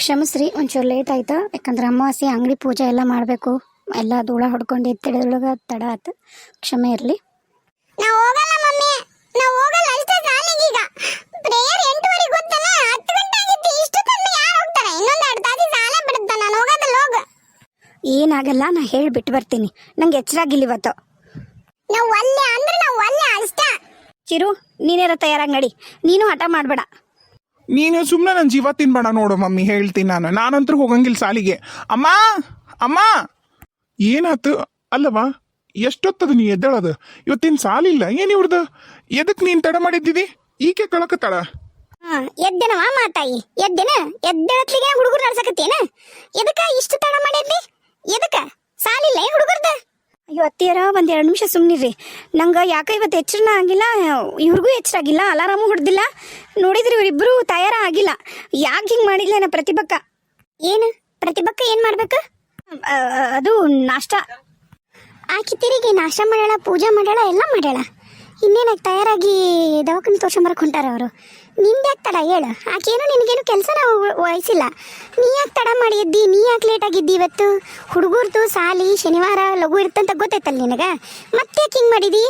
ಕ್ಷಮಿಸ್ರಿ ಒಂಚೂರು ಲೇಟ್ ಆಯ್ತು? ಯಾಕಂದ್ರೆ ಅಮಾವಾಸ್ಯೆ ಅಂಗಡಿ ಪೂಜೆ ಎಲ್ಲ ಮಾಡಬೇಕು. ಎಲ್ಲ ಧೂಳ ಹೊಡ್ಕೊಂಡು ಎತ್ತಿಡೋದ್ರೊಳಗೆ ತಡ ಆಯ್ತು ಕ್ಷಮೆ ಇರಲಿ. ನಾವು ಹೋಗಲ್ಲ ಮಮ್ಮಿ. ನಾವು ಹೋಗಲ್ಲ ಅಷ್ಟೇ ಸಾಲಿಗೀಗ ಪ್ರೇಯರ್ ಎಂಟುವರೆಗೆ ಗೊತ್ತಲ್ಲ? ಹತ್ತು ಗಂಟೆ ಆಗಿತ್ತು ಇಷ್ಟು ತನಕ ಯಾರು ಹೋಗ್ತಾರೆ? ಇನ್ನೊಂದು ಎರಡು ತಾಸಿ ಸಾಲ ಬಿಡುತ್ತ ನಾನು ಹೋಗೋದಲ್ಲ ಹೋಗ. ಏನಾಗಲ್ಲ ನಾ ಹೇಳಿ ಬಿಟ್ಟು ಬರ್ತೀನಿ. ನಂಗೆ ಎಚ್ಚರಾಗಿಲ್ಲ ಇವತ್ತು. ನಾವು ಒಲ್ಲೆ ಅಂದ್ರೆ ನಾವು ಒಲ್ಲೆ ಅಷ್ಟ. ಚಿರು ನೀನೇರ ತಯಾರಾಗಿ ನಡಿ. ನೀನು ಹಠ ಮಾಡಬೇಡ. ನೀನು ಸುಮ್ಮನೆ ನನ್ನ ಜೀವ ತಿನ್ಬೇಡ ನೋಡು ಮಮ್ಮಿ, ಹೇಳ್ತೀನಿ ನಾನು. ನಾನಂತೂ ಹೋಗಂಗಿಲ್ಲ ಸಾಲಿಗೆ. ಅಮ್ಮ ಅಮ್ಮ! ಏನಾತು? ಅಲ್ಲವಾ, ಎಷ್ಟೊತ್ತದ ನೀ ಎದ್ದೇಳದು? ಇವತ್ತಿನ ಸಾಲಿಲ್ಲ, ಏನು ಇವ್ರದ್ದು ಎದಕ್ಕೆ ನೀನು ತಡ ಮಾಡಿದ್ದಿದಿ? ಈಕೆ ಕಳಕತ್ತಾಳ? ಎದ್ದೆನವ ಮಾತಾಯಿ ಎದ್ದೆನ? ಎದ್ದೇಳತ್ಲಿಗೆ ಹುಡುಗರು ನಡ್ಸಕತ್ತೇನ? ಎದಕ್ಕ ಇಷ್ಟು ತಡ ಮಾಡಿದ್ಲಿ? ಎದಕ್ಕ? ಸಾಲಿಲ್ಲ ಹುಡುಗರ್ದ ಅಯ್ಯೋ ಅತ್ತಿಯರ ಒಂದು ಎರಡು ನಿಮಿಷ ಸುಮ್ನಿರಿ ನಂಗೆ ಯಾಕೆ ಇವತ್ತು ಎಚ್ಚರನ ಆಗಿಲ್ಲ ಇವ್ರಿಗೂ ಎಚ್ಚರಾಗಿಲ್ಲ ಅಲಾರಾಮು ಹೊಡೆದಿಲ್ಲ. ನೋಡಿದ್ರೆ ಇವರಿಬ್ಬರು ತಯಾರ ಆಗಿಲ್ಲ. ಯಾಕೆ ಹಿಂಗೆ ಮಾಡಿಲ್ಲ ನಾ ಪ್ರತಿಭಕ್ಕ. ಏನು? ಪ್ರತಿಭಕ್ಕ ಏನ್ ಮಾಡ್ಬೇಕು? ಅದು ನಾಷ್ಟ. ಆಕಿ ತಿರುಗಿ ನಾಷ್ಟ ಮಾಡ್ಯಾಳ ಪೂಜೆ ಮಾಡ್ಯಾಳ ಎಲ್ಲ ಮಾಡ್ಯಾಳ. ಇನ್ನೇನಾಗಿ ತಯಾರಾಗಿ ದವಾಖಾನೆ ತೋರ್ಸ್ಕೊಂಬರಕ್ ಹೊಂಟಾರ ಅವರು? ನಿಂದ್ಯಾಕೆ ತಡ ಹೇಳು. ಆಕೇನು ನಿನಗೇನು ಕೆಲಸನ ವಹಿಸಿಲ್ಲ. ನೀ ಯಾಕೆ ತಡ ಮಾಡಿ ಎದ್ದಿ ನೀ ಯಾಕೆ ಲೇಟ್ ಆಗಿದ್ದಿ ಇವತ್ತು? ಹುಡುಗರ್ದು ಸಾಲಿ, ಶನಿವಾರ ಲಘು ಇರ್ತಂತ ಗೊತ್ತೈತಲ್ಲ ನಿನಗ? ಮತ್ತೆ ಯಾಕೆ ಹಿಂಗೆ ಮಾಡಿದಿ?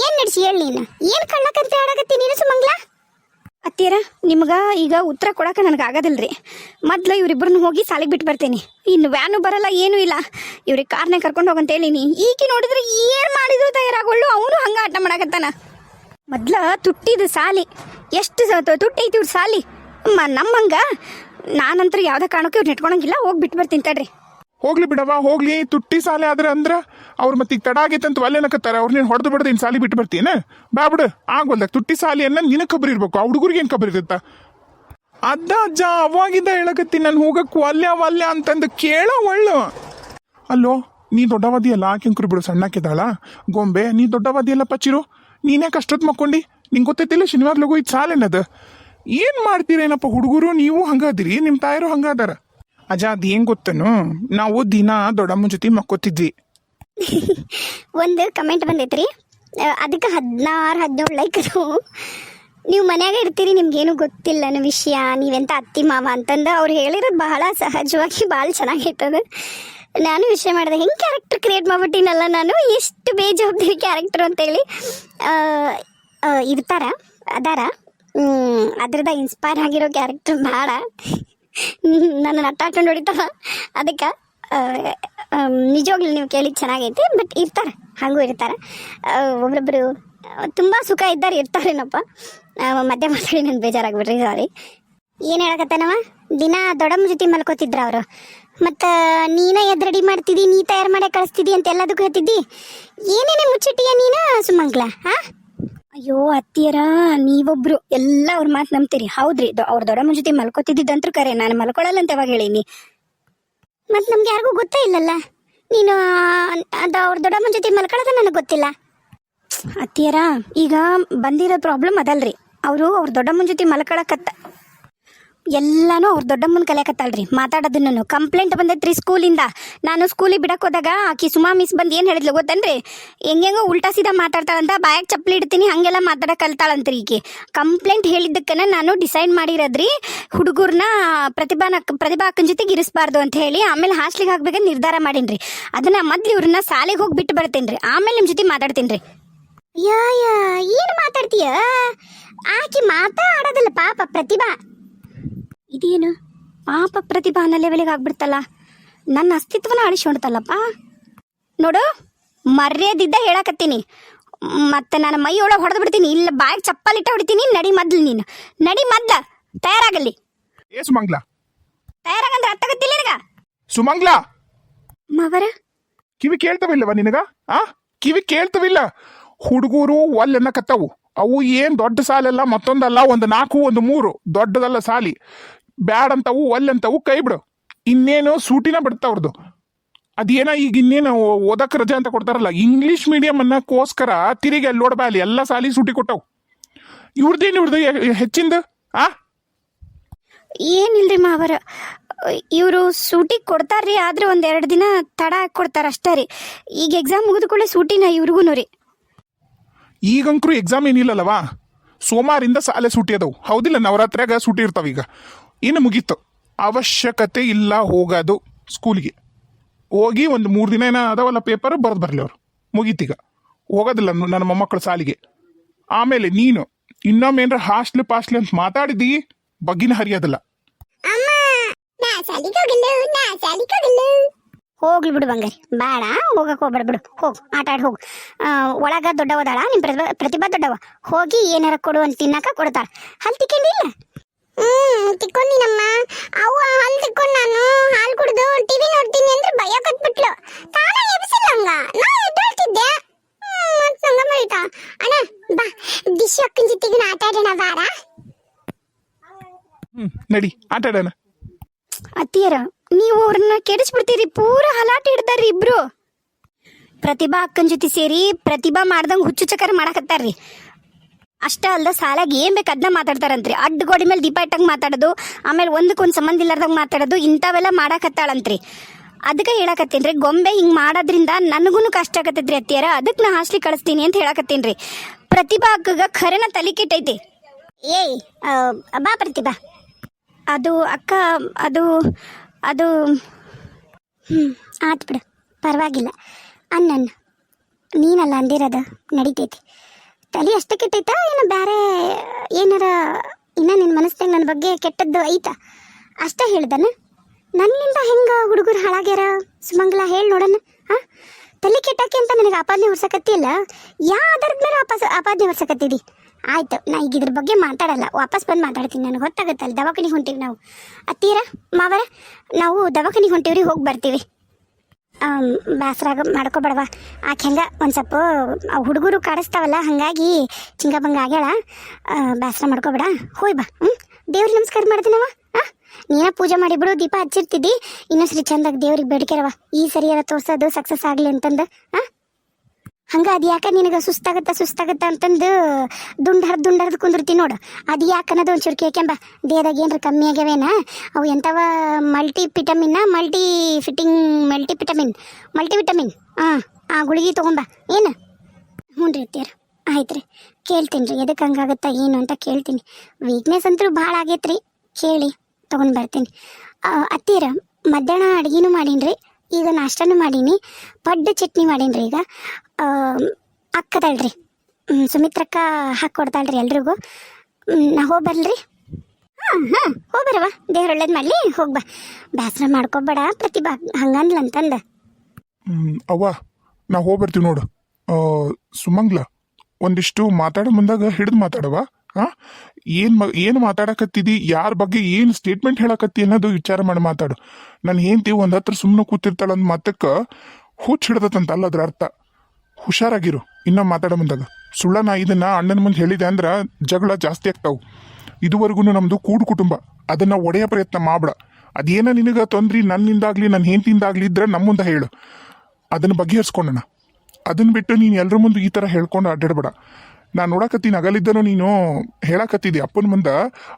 ಏನು ನಡೆಸಿ ಹೇಳಿ ನೀನು? ಏನು ಕಳ್ಳಕಂತ ಹೇಳಕತ್ತಿ ನೀನು ಸುಮಂಗ್ಲ? ಅತ್ತೀರ ನಿಮ್ಗೆ ಈಗ ಉತ್ತರ ಕೊಡಕ್ಕೆ ನನಗೆ ಆಗೋದಿಲ್ರಿ ಮೊದ್ಲು ಇವ್ರಿಬ್ಬರನ್ನ ಹೋಗಿ ಸಾಲಿಗೆ ಬಿಟ್ಟು ಬರ್ತೀನಿ. ಇನ್ನು ವ್ಯಾನು ಬರಲ್ಲ, ಏನೂ ಇಲ್ಲ. ಇವ್ರಿಗೆ ಕಾರ್ನೇ ಕರ್ಕೊಂಡು ಹೋಗಂತ ಹೇಳಿನಿ. ಈಕೆ ನೋಡಿದ್ರೆ ಏನು ಮಾಡಿದ್ರು ತಯಾರಾಗೊಳ್ಳು ಅವನು ಹಂಗೆ ಆಟ ಮಾಡಕತ್ತಾನ. ಮೊದ್ಲ ತುಟ್ಟಿದ ಸಾಲಿ. ಎಷ್ಟು ತುಟ್ಟೈತಿ ಇವ್ರ ಸಾಲಿ. ಮ ನಮ್ಮಂಗ ನಾನಂತ್ರ ಯಾವುದೇ ಕಾರಣಕ್ಕೂ ಇವ್ರು ಇಟ್ಕೊಳಂಗಿಲ್ಲ. ಹೋಗಿ ಬಿಟ್ಟು ಬರ್ತೀನಿ ತಡ್ರಿ. ಹೋಗ್ಲಿ ಬಿಡವ ಹೋಗ್ಲಿ. ತುಟ್ಟಿ ಸಾಲೆ ಆದ್ರೆ ಅಂದ್ರ ಅವ್ರ ಮತ್ತೆ ಈಗ ತಡ ಆಗೈತಂತ ಒಲ್ಲೆನಕತ್ತಾರ ಅವ್ರ ನೀನು ಹೊಡೆದು ಬಿಡದ, ಇನ್ ಸಾಲಿ ಬಿಟ್ಟು ಬರ್ತೀನ ಬಾ ಬಿಡು ಆಗೋಲ್ದ ತುಟ್ಟಿ ಸಾಲಿ ಅನ್ನ ನಿನಗೆ ಖಬರ್ ಇರ್ಬೇಕು. ಆ ಹುಡುಗರಿಗೆ ಏನು ಖಬರ್ ಇರುತ್ತ? ಅಜ್ಜ ಅಜ್ಜ ಅವಾಗಿಂದ ಹೇಳಕತ್ತಿ, ನಾನು ಹೋಗಕ್ಕೆ ಒಲ್ಯ ಒಲ್ಯ ಅಂತಂದು ಕೇಳ ಒಳ್ಳು. ಅಲ್ಲೋ, ನೀ ದೊಡ್ಡವಾದಿಯಲ್ಲ? ಆಕೆಂಕರು ಬಿಡು ಸಣ್ಣಕ್ಕಿದ್ದಾಳ ಗೊಂಬೆ, ನೀ ದೊಡ್ಡವಾದಿಯಲ್ಲ ಪಚ್ಚಿರು ನೀನೇ ಕಷ್ಟದ್ ಮಕ್ಕೊಂಡು? ನಿಂಗೆ ಗೊತ್ತೈತಿಲ್ಲ, ಶನಿವಾರ ಲಗು ಇದು ಸಾಲೇನದ ಏನು ಮಾಡ್ತೀರೇನಪ್ಪ ಹುಡುಗರು? ನೀವು ಹಂಗದಿರಿ ನಿಮ್ಮ ತಾಯರು ಹಂಗಾದಾರ ಅಜ್ಜ ಅದು ಏನು ಗೊತ್ತನು? ನಾವು ದಿನ ದೊಡ್ಡಮ್ಮನ ಜೊತೆ ಮಕ್ಕೋತಿದ್ವಿ. ಒಂದು ಕಮೆಂಟ್ ಬಂದೈತ್ರಿ. ಅದಕ್ಕೆ ಹದಿನಾರು, ಹದಿನೇಳು ಲೈಕ್ ಅದು. ನೀವು ಮನೆಯಾಗ ಇರ್ತೀರಿ, ನಿಮ್ಗೇನು ಗೊತ್ತಿಲ್ಲ ಅನ್ನೋ ವಿಷಯ. ನೀವೆಂತ ಅತ್ತಿ, ಮಾವ ಅಂತಂದು ಅವ್ರು ಹೇಳಿರೋದು ಬಹಳ ಸಹಜವಾಗಿ ಭಾಳ ಚೆನ್ನಾಗೈತದ ನಾನು ವಿಷಯ ಮಾಡಿದೆ, ಹೆಂಗೆ ಕ್ಯಾರೆಕ್ಟರ್ ಕ್ರಿಯೇಟ್ ಮಾಡ್ಬಿಟ್ಟಿನಲ್ಲ ನಾನು? ಎಷ್ಟು ಬೇಜವಾಬ್ದಾರಿ ಕ್ಯಾರೆಕ್ಟರ್ ಅಂತೇಳಿ. ಇರ್ತಾರ ಅದಾರ ಅದ್ರದ ಇನ್ಸ್ಪೈರ್ ಆಗಿರೋ ಕ್ಯಾರೆಕ್ಟರ್ ಭಾಳ ನನ್ನ ನಟ್ಟಾಕೊಂಡು ಹೊಡಿತಾವ ಅದಕ್ಕೆ ನಿಜವಾಗ್ಲೂ ನೀವು ಕೇಳಿದ್ದು ಚೆನ್ನಾಗೈತಿ ಬಟ್ ಇರ್ತಾರೆ, ಹಾಗೂ ಇರ್ತಾರೆ. ಒಬ್ರೊಬ್ಬರು ತುಂಬ ಸುಖ ಇದ್ದಾರೆ ಇರ್ತಾರೇನಪ್ಪ. ಮಧ್ಯೆ ಮಾತಾಡಿ ನನ್ನ ಬೇಜಾರಾಗ್ಬಿಟ್ರಿ ಸಾರಿ ಏನು ಹೇಳಕತ್ತಾನವ? ದಿನ ದೊಡಮ್ಮ ಜೊತೆ ಮಲ್ಕೋತಿದ್ರ ಅವರು. ಮತ್ತು ನೀನ ಎದ್ದು ರೆಡಿ ಮಾಡ್ತಿದ್ದಿ ನೀ ತಯಾರು ಮಾಡಿ ಕಳಿಸ್ತಿದ್ದಿ ಅಂತ ಎಲ್ಲದಕ್ಕೂ ಹೇಳ್ತಿದ್ದಿ? ಏನೇನೇ ಮುಚ್ಚಿಟ್ಟಿಯ ನೀನು, ಸುಮಂಗ್ಲ ಹಾಂ ಅಯ್ಯೋ, ಅತ್ತಿಯರ, ನೀವೊಬ್ರು, ಎಲ್ಲ ಅವ್ರ ಮಾತು ನಂಬ್ತೀರಿ. ಹೌದ್ರಿ, ದೊ- ಅವ್ರ ದೊಡ್ಡಮ್ಮನ ಜೊತೆ ಮಲ್ಕೋತಿದ್ದಂತ್ರು ಕರೆ. ನಾನು ಮಲ್ಕೊಳ್ಳಲ್ಲ ಅಂತ ಯಾವಾಗ ಹೇಳೀನಿ. ಮತ್ತು ನಮ್ಗೆ ಯಾರಿಗೂ ಗೊತ್ತೇ ಇಲ್ಲಲ್ಲ? ನೀನು ಅದು ಅವ್ರ ದೊಡ್ಡಮ್ಮನ ಜೊತೆ ಮಲ್ಕೊಳ್ಳೋದು ನನಗೆ ಗೊತ್ತಿಲ್ಲ. ಅತ್ತಿಯರ, ಈಗ ಬಂದಿರೋ ಪ್ರಾಬ್ಲಮ್ ಅದಲ್ರಿ. ಅವರು ಅವ್ರ ದೊಡ್ಡಮ್ಮನ ಜೊತೆ ಮಲ್ಕೊಳಕತ್ತ ಎಲ್ಲಾನು ಅವ್ರ ದೊಡ್ಡಮ್ಮನ ಕಲಿಯಕತ್ತಲ್ರಿ ಮಾತಾಡೋದನ್ನು ಕಂಪ್ಲೇಂಟ್ ಬಂದೈತ್ರಿ ಸ್ಕೂಲಿಂದ ನಾನು ಸ್ಕೂಲಿಗೆ ಬಿಡಕ್ಕೆ ಹೋದಾಗ ಆಕಿ ಸುಮಾ ಮಿಸ್ ಬಂದು ಏನು ಹೇಳಿದ್ಲು ಗೊತ್ತೇನ್ರಿ? ಹೆಂಗೆಂಗೋ ಉಲ್ಟಾ ಸೀದಾ ಮಾತಾಡ್ತಾಳಂತ ಬಾಯಾಗ ಚಪ್ಪಲಿ ಇಡ್ತೀನಿ, ಹಾಗೆಲ್ಲ ಮಾತಾಡಕ್ ಕಲ್ತಾಳಂತ್ರಿ ಈಕಿ. ಕಂಪ್ಲೇಂಟ್ ಹೇಳಿದ್ದಕ್ಕನ ನಾನು ಡಿಸೈಡ್ ಮಾಡಿರೋದ್ರಿ, ಹುಡುಗರ್ನ ಪ್ರತಿಭಾನ ಪ್ರತಿಭಾ ಅಕ್ಕನ ಜೊತೆಗೆ ಇರಿಸಬಾರ್ದು ಅಂತ ಹೇಳಿ ಆಮೇಲೆ ಹಾಸ್ಟ್ಲಿಗೆ ಹಾಕ್ಬೇಕಂತ ನಿರ್ಧಾರ ಮಾಡೀನಿ ಅದನ್ನ ಮೊದ್ಲು ಇವ್ರನ್ನ ಶಾಲೆಗೆ ಹೋಗಿ ಬಿಟ್ಟು ಬರ್ತೇನ್ರಿ ಆಮೇಲೆ ನಿಮ್ಮ ಜೊತೆ ಮಾತಾಡ್ತೀನಿ ಯಾ, ಏನು ಮಾತಾಡ್ತೀಯ? ಆಕಿ ಮಾತಾಡೋದಲ್ಲ ಪಾಪ ಪ್ರತಿಭಾ. ಇದೇನು? ಪಾಪ ಪ್ರತಿಭಾ ಅನ್ನೋ ಲೆವೆಲಿಗೆ ಆಗ್ಬಿಡ್ತಲ್ಲ. ನನ್ನ ಅಸ್ತಿತ್ವನ ಅಳಿಸ್ಕೊಂಡ್ತಲ್ಲಪ್ಪ ನೋಡು ಮರ್ಯಾದಿದ್ದ ಹೇಳಕತ್ತೀನಿ. ಮತ್ತೆ ನಾನು ಮೈ ಒಳಗೆ ಹೊಡೆದು ಬಿಡ್ತೀನಿ. ಇಲ್ಲ ಬಾಯ್ ಚಪ್ಪಲ್ ಇಟ್ಟ ಹೊಡಿತೀನಿ. ನಡಿ ಮದ್ಲು ನೀನು. ನಡಿ ಮದ್ಲ. ತಯಾರಾಗಲಿ ಏ ಸುಮಂಗ್ಲ? ತಯಾರಾಗಂದ್ರೆ ಅರ್ಥಗತ್ತಿಲ್ಲ ನಿನಗ? ಸುಮಂಗ್ಲ? ಮವರ? ಕಿವಿ ಕೇಳ್ತವಿಲ್ಲವ ನಿನಗ? ಆ? ಕಿವಿ ಕೇಳ್ತವಿಲ್ಲ. ಹುಡುಗರು ಒಲ್ಲೆನ್ನಕತ್ತವು ಅವು ಏನ್ ದೊಡ್ಡ ಸಾಲಲ್ಲ ಮತ್ತೊಂದಲ್ಲ ಒಂದು ನಾಲ್ಕು ಒಂದು ಮೂರು. ದೊಡ್ಡದಲ್ಲ ಸಾಲಿ. ಬ್ಯಾಡ್ ಅಂತವು ಒಲ್ಲೆಂತವು ಕೈ ಬಿಡು. ಇನ್ನೇನು ಸೂಟಿನ ಬಿಡ್ತಾವ್ರದ್ದು ಅದೇನ ಈಗ ಇನ್ನೇನು ಓದಕ್ ರಜೆ ಅಂತ ಕೊಡ್ತಾರಲ್ಲ ಇಂಗ್ಲಿಷ್ ಮೀಡಿಯಂ ಅನ್ನೋಕ್ಕೋಸ್ಕರ ತಿರುಗಿ ಅಲ್ಲಿ ನೋಡ್ಬಾ ಅಲ್ಲಿ ಎಲ್ಲ ಸಾಲಿ ಸೂಟಿ ಕೊಟ್ಟವು. ಇವ್ರದ್ದೇನು ಇವ್ರದ್ದು ಹೆಚ್ಚಿಂದ ಆ? ಏನಿಲ್ರಿ ಮಾವರ ಇವರು ಸೂಟಿ ಕೊಡ್ತಾರ್ರಿ ಆದ್ರೆ ಎರಡು ದಿನ ತಡ ಕೊಡ್ತಾರ ಅಷ್ಟೇ ರೀ. ಈಗ ಎಕ್ಸಾಮ್ ಮುಗಿದುಕೊಳ್ಳೆ ಸೂಟಿನ ಇವ್ರಿಗೂ ರೀ. ಈಗಂಕ್ರು ಎಕ್ಸಾಮ್ ಏನಿಲ್ಲಲ್ಲವಾ? ಸೋಮವಾರಿಂದ ಸಾಲೆ ಸೂಟಿ ಅದಾವು. ಹೌದಿಲ್ಲ ನವರಾತ್ರಿಯಾಗ ಸೂಟಿ ಇರ್ತಾವ ಈಗ. ಇನ್ನು ಮುಗೀತು. ಅವಶ್ಯಕತೆ ಇಲ್ಲ ಹೋಗೋದು ಸ್ಕೂಲಿಗೆ. ಹೋಗಿ ಒಂದು ಮೂರು ದಿನ ಏನೋ ಅದಾವಲ್ಲ ಪೇಪರ್ ಬರೆದು ಬರಲಿ ಅವರು. ಮುಗೀತೀಗ. ಹೋಗೋದಿಲ್ಲ ನನ್ನ ಮೊಮ್ಮಕ್ಕಳ ಸಾಲಿಗೆ. ಆಮೇಲೆ ನೀನು, ಇನ್ನೊಮ್ಮೆ ಏನಾರ ಹಾಸ್ಟ್ಲ್ ಪಾಸ್ಟ್ಲಿ ಅಂತ ಮಾತಾಡಿದಿ ಬಗ್ಗಿನ ಹರಿಯೋದಿಲ್ಲ. ಹೋಗ್ಲಿ ಬಿಡು ಬಂಗಾರಿ, ಬೇಡ, ಹೋಗಕ್ ಹೋಗ್ಬೇಡ ಬಿಡು. ಹೋಗು, ಆಟ ಆಡಿ ಹೋಗು. ಒಳಗೆ ದೊಡ್ಡವದಾಳ ನಿಮ್ ಪ್ರತಿಭಾ ದೊಡ್ಡವ. ಹೋಗಿ ಏನಾರ ಕೊಡು ಅಂತ ತಿನ್ನಕ ಕೊಡ್ತಾಳ. ಹಲ್ ತಿಕ್ಕೊಂಡಿಲ್ಲ ಹ್ಮ್ ತಿಕ್ಕೊಂಡಿನಮ್ಮ ಅವ್ವ ಹಾಲು ತಿಕ್ಕೊಂಡು ನಾನು ಹಾಲು ಕುಡಿದು ಟಿವಿ ನೋಡ್ತೀನಿ ಅಂದ್ರೆ ಭಯ ಕತ್ಬಿಟ್ಲು ತಾನ ಎಬ್ಸಿಲ್ಲ ಹಂಗ. ನಾ ಎದ್ದೇಳ್ತಿದ್ದೆ ಹ್ಮ್, ಮತ್ತ್ ಸಂಗ ಮಾಡಿತ ಅಣ್ಣ ಬಾ. ದಿಶ ಅಕ್ಕನ ಜೊತೆಗೆ ಆಟ ಆಡೋಣ ಬಾರ? ಹ್ಞೂ ನಡಿ. ಆಟ ಆಡೋಣ. ಅತ್ತಿಯರ ನೀವು ಅವ್ರನ್ನ ಕೆಡಿಸ್ಬಿಡ್ತೀರಿ. ಪೂರ ಹಲಾಟ ಹಿಡ್ದಾರ್ರಿ ಇಬ್ರು. ಪ್ರತಿಭಾ ಅಕ್ಕನ ಜೊತೆ ಸೇರಿ ಪ್ರತಿಭಾ ಮಾಡ್ದಂಗೆ ಹುಚ್ಚು ಚಕರ ಮಾಡಕತ್ತಾರ್ರಿ. ಅಷ್ಟ ಅಲ್ದ ಸಾಲಾಗಿ ಏನ್ ಬೇಕು ಅದನ್ನ ಮಾತಾಡ್ತಾರಂತ್ರಿ. ಅಡ್ಡ ಗೋಡಿ ಮೇಲೆ ದೀಪ ಇಟ್ಟಂಗೆ ಮಾತಾಡೋದು, ಆಮೇಲೆ ಒಂದಕ್ಕೊಂದು ಸಂಬಂಧ ಇಲ್ಲಾರ್ದಂಗೆ ಮಾತಾಡೋದು, ಇಂಥವೆಲ್ಲ ಮಾಡಾಕತ್ತಾಳಂತ್ರಿ ಅದಕ್ಕೆ ಹೇಳಕತ್ತೀನಿ ಗೊಂಬೆ ಹಿಂಗೆ ಮಾಡೋದ್ರಿಂದ ನನಗೂ ಕಷ್ಟ ಆಗತ್ತೈತ್ರಿ ಅತ್ತಿಯರ. ಅದಕ್ಕೆ ನಾ ಹಾಸ್ಲಿ ಕಳಿಸ್ತೀನಿ ಅಂತ ಹೇಳಕತ್ತೀನಿ ರೀ ಪ್ರತಿಭಾ ಅಕ್ಕಗ ಖರೇನ ತಲೆ ಕೆಟ್ಟೈತಿ. ಏಯ್ ಬಾ ಪ್ರತಿಭಾ. ಅದು ಅಕ್ಕ, ಅದು ಅದು, ಹ್ಮ್, ಆತ್ ಬಿಡು. ಪರವಾಗಿಲ್ಲ. ಅನ್ನನ್ನ ನೀನಲ್ಲ ಅಂದಿರೋದು ನಡಿತೈತಿ. ತಲೆ ಅಷ್ಟೇ ಕೆಟ್ಟೈತಾ? ಏನು ಬೇರೆ ಏನಾರ ಇನ್ನ ನಿನ್ನ ಮನಸ್ಸಿನಾಗ ನನ್ನ ಬಗ್ಗೆ ಕೆಟ್ಟದ್ದು ಐತಾ? ಅಷ್ಟೇ ಹೇಳ್ದನ? ನನ್ನಿಂದ ಹೆಂಗ ಹುಡುಗರು ಹಾಳಾಗ್ಯಾರ? ಸುಮಂಗ್ಲ, ಹೇಳಿ ನೋಡೋಣ ಹಾ ತಲೆ ಕೆಟ್ಟಕ್ಕೆ ಅಂತ ನನಗೆ ಆಪಾದನೆ ಹೊರ್ಸಕತ್ತಿಲ್ಲ ಯಾ ಆಧಾರದ ಮೇಲೆ ಆಪಾಸ, ಆಪಾದನೆ ಹೊರ್ಸಕತ್ತಿದಿ ಆಯ್ತು, ನಾ ಈಗ ಇದ್ರ ಬಗ್ಗೆ ಮಾತಾಡಲ್ಲ. ವಾಪಸ್ ಬಂದು ಮಾತಾಡ್ತೀನಿ ನನಗೆ ಗೊತ್ತಾಗತ್ತಲ್ಲ ದವಾಖಾನಿಗೆ ಹೊಂಟೀವಿ ನಾವು. ಅತ್ತೀರ, ಮಾವರ, ನಾವು ದವಾಖಾನಿಗೆ ಹೊಂಟೀವ್ರಿ, ಹೋಗಿ ಬರ್ತೀವಿ. ಬೇಸರಾಗ ಮಾಡ್ಕೊಬೇಡವ ಆಕೆ ಹೆಂಗ ಒಂದು ಸ್ವಲ್ಪ ಹುಡುಗರು ಕಾಡಿಸ್ತಾವಲ್ಲ, ಹಾಗಾಗಿ ಚಿಂಗಬಂಗ ಆಗ್ಯಾಳ. ಬೇಸರ ಮಾಡ್ಕೊಬೇಡ. ಹೋಯ್ ಬಾ ಹ್ಞೂ ದೇವ್ರಿಗೆ ನಮಸ್ಕಾರ ಮಾಡ್ತೀನವ ಹಾಂ ನೀನ ಪೂಜೆ ಮಾಡಿಬಿಡು ದೀಪ ಹಚ್ಚಿರ್ತಿದ್ದಿ. ಇನ್ನೊಂದ್ಸರಿ ಚಂದಾಗ ದೇವ್ರಿಗೆ ಬೇಡಿಕೆರವ ಈ ಸರಿಯಾರ ತೋರ್ಸೋದು ಸಕ್ಸಸ್ ಆಗಲಿ ಅಂತಂದು ಹಾಂ ಹಂಗ ಅದು ಯಾಕೆ ನಿನಗೆ ಸುಸ್ತಾಗತ್ತ ಸುಸ್ತಾಗತ್ತ ಅಂತಂದು ದುಂಡ್ ಹರ್ದ್ ದುಂಡ್ ಹರ್ದ್ ಕುಂದಿರ್ತೀನಿ ನೋಡು. ಅದು ಯಾಕೆ ಅನ್ನೋದು ಒಂಚೂರು ಕೇಕೆಂಬ ದೇಹದಾಗ ಏನ್ರ ಕಮ್ಮಿ ಆಗ್ಯಾವೇನ? ಅವು ಎಂಥವ multi vitamin multi fitting multi vitamin multi vitamin ಹಾಂ ಆ ಗುಳಿಗೆ ತೊಗೊಂಬ. ಏನು? ಹ್ಞೂ ರೀ ಅತ್ತೀರ ಆಯ್ತು ರೀ ಕೇಳ್ತೀನಿ ರೀ ಎದಕ್ಕೆ ಹಂಗಾಗತ್ತಾ ಏನು ಅಂತ ಕೇಳ್ತೀನಿ. ವೀಕ್ನೆಸ್ ಅಂತೂ ಭಾಳ ಆಗೈತೆ ರೀ. ಕೇಳಿ, ತೊಗೊಂಡು ಬರ್ತೀನಿ. ಅತ್ತೀರ ಮಧ್ಯಾಹ್ನ ಅಡುಗೆನೂ ಮಾಡೀನಿ ರೀ ಈಗ ನಾಷ್ಟನೂ ಮಾಡೀನಿ. ಪಡ್ಡು ಚಟ್ನಿ ಮಾಡೀನಿ ರೀ ಈಗ. ಅಕ್ಕದಳ್ರಿ. ಸುಮಿತ್ರಕ್ಕ ಹಾಕ್ಕೊಡ್ತಾಳ್ರಿ ಎಲ್ರಿಗೂ. ನಾ ಹೋಗಿ ಬರ್ಲ್ರಿ ಹಾಂ ಹಾಂ ಹೋಗ್ಬರವ ದೇವ್ರ ಒಳ್ಳೇದು ಮಾಡಲಿ, ಹೋಗ್ಬಾ. ಬೇಸರ ಮಾಡ್ಕೊಬೇಡ, ಪ್ರತಿಭಾ. ಹಂಗನ್ಲ ಅಂತಂದ. ಅವ್ವ, ನಾ ಹೋಗ್ಬರ್ತೀವಿ ನೋಡು. ಸುಮಂಗ್ಲ, ಒಂದಿಷ್ಟು ಮಾತಾಡೋ ಮುಂದಾಗ ಹಿಡಿದು ಮಾತಾಡವ ಹಾಂ ಏನು ಏನು ಮಾತಾಡಕತ್ತಿದಿ, ಯಾರ ಬಗ್ಗೆ ಏನು ಸ್ಟೇಟ್ಮೆಂಟ್ ಹೇಳಕತ್ತಿ ಅನ್ನೋದು ವಿಚಾರ ಮಾಡಿ ಮಾತಾಡು. ನಾನು ಹೆಂಡ್ತಿ ಒಂದು ಹತ್ರ ಸುಮ್ಮನೆ ಕೂತಿರ್ತಾಳೆ ಅಂದ ಮಾತಕ್ಕೆ ಹುಚ್ಚ ಅಲ್ಲ ಅದ್ರ ಅರ್ಥ. ಹುಷಾರಾಗಿರು. ಇನ್ನೂ ಮಾತಾಡೋ ಮುಂದಾಗ. ಸುಳ್ಳ ನಾ ಇದನ್ನ ಅಣ್ಣನ ಮುಂದೆ ಹೇಳಿದೆ ಅಂದ್ರೆ ಜಗಳ ಜಾಸ್ತಿ ಆಗ್ತಾವು. ಇದುವರೆಗೂ ನಮ್ಮದು ಕೂಡು ಕುಟುಂಬ. ಅದನ್ನು ಒಡೆಯ ಪ್ರಯತ್ನ ಮಾಡಬೇಡ. ಅದೇನ ನಿನಗೆ ತೊಂದ್ರೆ, ನನ್ನಿಂದಾಗ್ಲಿ ನನ್ನ ಹೆಂಡತಿಯಿಂದಾಗಲಿ ಇದ್ರೆ ನಮ್ಮ ಮುಂದೆ ಹೇಳು. ಅದನ್ನು ಬಗೆಹರಿಸ್ಕೊಂಡಣ. ಅದನ್ನು ಬಿಟ್ಟು ನೀನು ಎಲ್ಲರ ಮುಂದೆ ಈ ಥರ ಹೇಳ್ಕೊಂಡು ಅಡ್ಡಾಡ್ಬೇಡ ನಾನು ನೋಡಕತ್ತೀನಿ ಅಗಲಿದ್ದನು ನೀನು ಹೇಳಕತ್ತಿದ್ದೆ. ಅಪ್ಪನ ಮುಂದೆ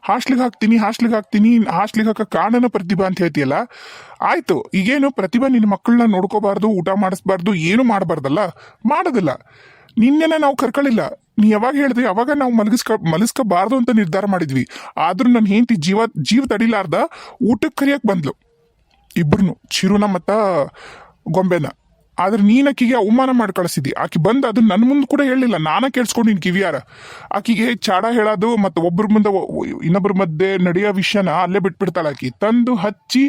ಹಾಸ್ಟ್ಲಿಗೆ ಹಾಕ್ತೀನಿ ಹಾಸ್ಟ್ಲಿಗೆ ಹಾಕ್ತೀನಿ ಹಾಸ್ಟ್ಲಿಗೆ ಹಾಕ ಕಾಣನ ಪ್ರತಿಭಾ ಅಂತ ಹೇಳ್ತೀಯಲ್ಲ? ಆಯ್ತು, ಈಗೇನು ಪ್ರತಿಭಾ ನಿನ್ನ ಮಕ್ಕಳನ್ನ ನೋಡ್ಕೋಬಾರ್ದು, ಊಟ ಮಾಡಿಸ್ಬಾರ್ದು, ಏನು ಮಾಡಬಾರ್ದಲ್ಲ? ಮಾಡೋದಿಲ್ಲ. ನಿನ್ನೆನೆ ನಾವು ಕರ್ಕೊಳ್ಳಿಲ್ಲ ನೀ ಯಾವಾಗ ಹೇಳಿದೆ ಯಾವಾಗ ನಾವು ಮಲಗಿಸ್ಕ, ಮಲಗಿಸ್ಕೋಬಾರ್ದು ಅಂತ ನಿರ್ಧಾರ ಮಾಡಿದ್ವಿ. ಆದರೂ ನನ್ನ ಹೆಂಡತಿ ಜೀವ ಜೀವ ತಡಿಲಾರ್ದ ಊಟಕ್ಕೆ ಕರಿಯಕ್ಕೆ ಬಂದ್ಲು. ಇಬ್ಬರು ಚಿರುನ ಮತ್ತು ಗೊಂಬೆನ. ಆದ್ರೆ ನೀನು ಆಕಿಗೆ ಅವಮಾನ ಮಾಡಿ ಕಳಿಸಿದಿ ಆಕಿ ಬಂದು ಅದು ನನ್ನ ಮುಂದೆ ಕೂಡ ಹೇಳಿಲ್ಲ ನಾನ ಕೇಳಿಸ್ಕೊಂಡಿನಿ ಕಿವಿಯಾರ. ಆಕಿಗೆ ಚಾಡ ಹೇಳೋದು ಮತ್ತು ಒಬ್ಬರ ಮುಂದೆ ಇನ್ನೊಬ್ಬರ ಮಧ್ಯೆ ನಡೆಯೋ ವಿಷಯನ ಅಲ್ಲೇ ಬಿಟ್ಬಿಡ್ತಾಳೆ ಆಕಿ. ತಂದು ಹಚ್ಚಿ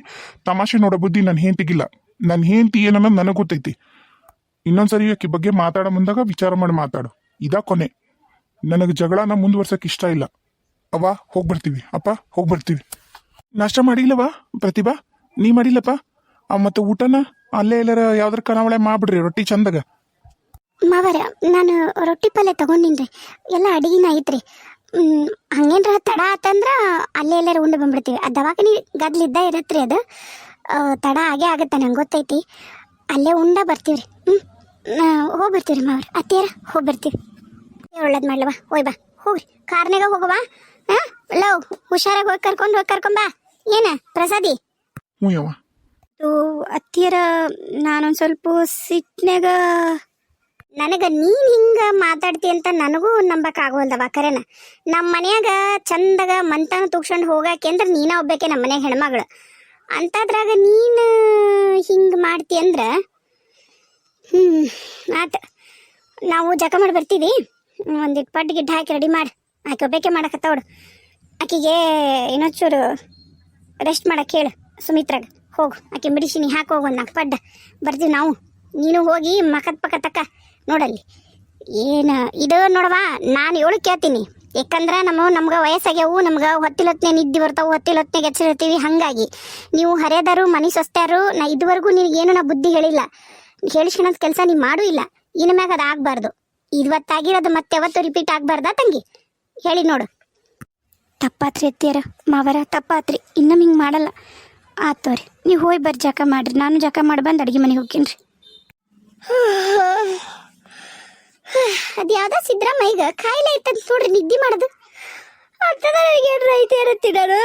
ತಮಾಷೆ ನೋಡೋ ಬುದ್ಧಿ ನನ್ನ ಹೆಂಡತಿಗಿಲ್ಲ. ನನ್ನ ಹೆಂಡತಿ ಏನನ್ನೋದು ನನಗೆ ಗೊತ್ತೈತಿ. ಇನ್ನೊಂದ್ಸರಿ ಆಕಿ ಬಗ್ಗೆ ಮಾತಾಡೋ ಮುಂದಾಗ ವಿಚಾರ ಮಾಡಿ ಮಾತಾಡು. ಇದಾ ಕೊನೆ. ನನಗೆ ಜಗಳನ ಮುಂದುವರ್ಸಕ್ ಇಷ್ಟ ಇಲ್ಲ. ಅವ ಹೋಗ್ಬರ್ತೀವಿ ಅಪ್ಪ ಹೋಗ್ಬರ್ತೀವಿ ನಾಷ್ಟ ಮಾಡಿಲ್ಲವಾ ಪ್ರತಿಭಾ? ನೀ ಮಾಡಿಲ್ಲಪ್ಪ? ಮತ್ತೆ ಊಟನ? ಅಲ್ಲೇ ಇಲ್ಲರ ಯಾವ್ದಾರ ಕನಾವಳೆ ಮಾಡ್ಬಿಡ್ರಿ ರೊಟ್ಟಿ ಚಂದಾಗ. ಮಾವರ ನಾನು ರೊಟ್ಟಿ ಪಲ್ಯ ತಗೊಂಡಿನ್ರಿ. ಎಲ್ಲ ಅಡಿಗಿನ ಐತ್ರಿ. ಹಂಗೇನ್ರ ತಡ ಆತಂದ್ರ ಅಲ್ಲೇ ಎಲ್ಲಾರ ಉಂಡು ಬಂದ್ಬಿಡ್ತೀವಿ. ಆ ದವಾಖಾನಿ ಗದ್ಲಿದ್ದ ಇರತ್ರಿ ಅದು? ತಡ ಆಗೇ ಆಗುತ್ತೆ ನಂಗೆ ಗೊತ್ತೈತಿ. ಅಲ್ಲೇ ಉಂಡ ಬರ್ತೀವ್ರಿ. ಹ್ಞೂ ಹೋಗಿ ಬರ್ತೀವ್ರಿ ಮಾವ್ರ. ಅತ್ತಿಯರ ಹೋಗಿ ಬರ್ತೀವಿ. ಒಳ್ಳೇದು ಮಾಡ್ಲವ ಹೋಯ್ ಬಾ. ಹೋಗ್ರಿ. ಕಾರ್ನಾಗ ಹೋಗವಾ ಹಾಂ? ಲವ್ ಹುಷಾರಾಗಿ ಹೋಗಿ ಕರ್ಕೊಂಡು ಹೋಗಿ ಕರ್ಕೊಂಬಾ ಏನ ಪ್ರಸಾದಿ? ಹ್ಞೂ ಯವ್ವ. ಅದು ಅತ್ತಿಯರ ನಾನೊಂದು ಸ್ವಲ್ಪ ಸಿಟ್ನಾಗ ನನಗೆ ನೀನು ಹಿಂಗೆ ಮಾತಾಡ್ತಿ ಅಂತ ನನಗೂ ನಂಬಕ್ ಆಗೋಲ್ದವ ಕರೆನ ನಮ್ಮ ಮನ್ಯಾಗ ಚಂದಾಗ ಮಂತನ ತೂಗ್ಸ್ಕೊಂಡು ಹೋಗಾಕೆ ಅಂದ್ರೆ ನೀನ ಒಬ್ಬಾಕೆ ನಮ್ಮ ಮನ್ಯಾಗ ಹೆಣ್ಮಗಳು. ಅಂಥದ್ರಾಗ ನೀನು ಹಿಂಗೆ ಮಾಡ್ತಿ ಅಂದ್ರೆ ಹ್ಞೂ ಆತ, ನಾವು ಜಕ ಮಾಡಿ ಬರ್ತೀವಿ. ಒಂದಿಟ್ಟು ಪಟ್ಟು ಗಿಡ್ಡ ಹಾಕಿ ರೆಡಿ ಮಾಡಿ. ಆಕೆ ಒಬ್ಬಾಕೆ ಮಾಡಕತ್ತವಡು ಆಕಿಗೆ ಇನ್ನೊಂಚೂರು ರೆಸ್ಟ್ ಮಾಡಕ್ಕೆ ಹೇಳು ಸುಮಿತ್ರಾಗ. ಹೋಗು ಆಕೆ ಮೆಡಿಸಿನಿ ಹಾಕಿ ಒಂದು ನಾಲ್ಕು ಪಡ್ಡ. ಬರ್ತೀವಿ ನಾವು. ನೀನು ಹೋಗಿ ಮಕದ ಪಕ್ಕ ತಕ್ಕ ನೋಡಲ್ಲಿ. ಏನು ಇದು ನೋಡವ ನಾನು ಏಳು ಕೇಳ್ತೀನಿ. ಯಾಕಂದ್ರೆ ನಮ್ಮ ನಮ್ಗೆ ವಯಸ್ಸಾಗ್ಯಾವು, ನಮ್ಗೆ ಹೊತ್ತಿಲೊತ್ತನೆ ನಿದ್ದೆ ಬರ್ತಾವೆ ಹೊತ್ತಿಲೊತ್ತನೆ ಎಚ್ಚರಿರ್ತೀವಿ, ಹಾಗಾಗಿ. ನೀವು ಹರಿಯದಾರು ಮನೆ ಸೊಸ್ತಾರು ನಾ ಇದುವರೆಗೂ ನಿನಗೇನು ನಾ ಬುದ್ಧಿ ಹೇಳಿಲ್ಲ. ಹೇಳಿಸ್ಕೊಳೋದ್ ಕೆಲಸ ನೀ ಮಾಡೂ ಇಲ್ಲ. ಇನ್ನು ಮ್ಯಾಗ ಅದು ಆಗಬಾರ್ದು. ಇವತ್ತಾಗಿರೋದು ಮತ್ತೆ ಯಾವತ್ತು ರಿಪೀಟ್ ಆಗಬಾರ್ದಾ ತಂಗಿ? ಹೇಳಿ ನೋಡು. ತಪ್ಪಾತ್ರಿ ಅತ್ತಿಯರ, ಮಾವರ ತಪ್ಪಾತ್ರಿ. ಇನ್ನೊಮ್ಮೆ ಹಿಂಗೆ ಮಾಡಲ್ಲ. ಆತೋರಿ ನೀವು ಹೋಗಿ ಬರ್ರಿ ಜಕ ಮಾಡ್ರಿ. ನಾನು ಜಕ ಮಾಡಿ ಬಂದು ಅಡುಗೆ ಮನೆಗೆ ಹೋಗ್ತೀನಿ ಅದು ಯಾವ್ದೋ ಕಾಯಿಲೆ ಇತ್ತಂತ ನೋಡ್ರಿ, ನಿದ್ದೆ ಮಾಡೋದು. ಅಂತದ ನನಗೆ ರೈತ ನಾನು